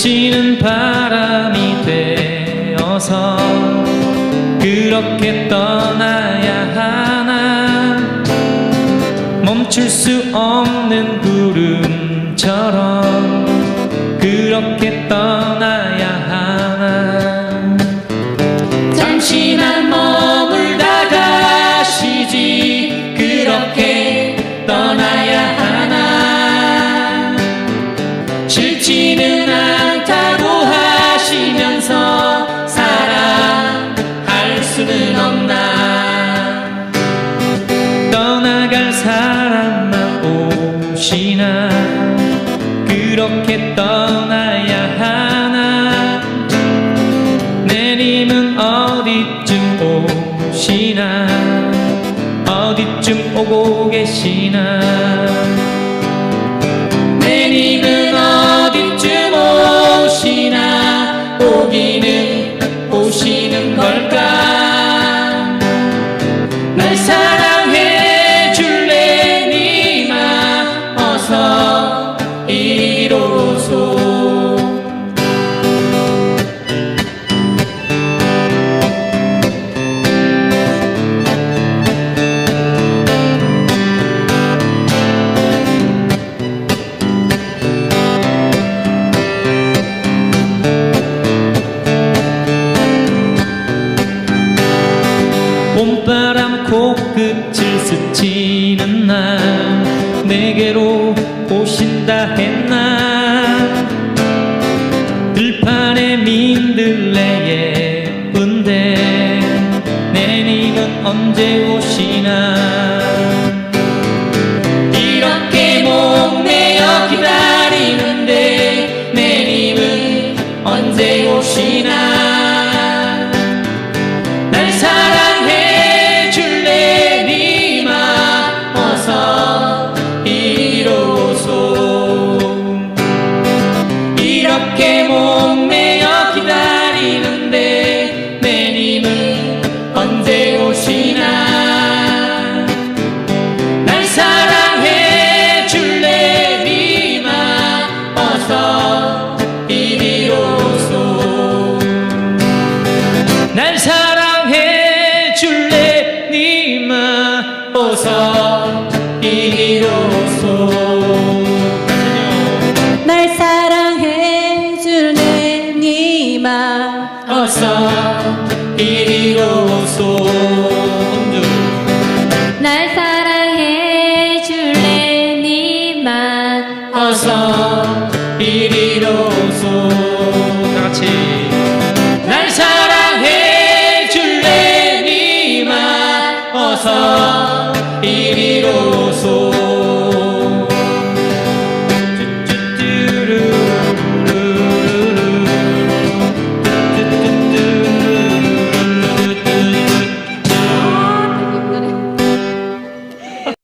스치는 바람이 되어서 그렇게 떠나야 하나? 멈출 수 없는 구름처럼 그렇게 떠나야 하나? 잠시만 머물다 가시지. 그렇게 떠나야 하나? 싫지 수는 없나? 떠나갈 사람만 오시나? 그렇게 떠나야 하나? 내님은 어디쯤 오시나? 어디쯤 오고 계시나? 내님은 코끝을 스치는 날 내게로 오신다 했나? 들판에 민들레 예쁜데 내님은 언제 오시나? 이렇게 목매어 기다리는데 내님은 언제 오시나 이기소서 이기소서 날 사랑해 주네 니마 어서 줄래 니만 어서 이루소. Oh. 日々の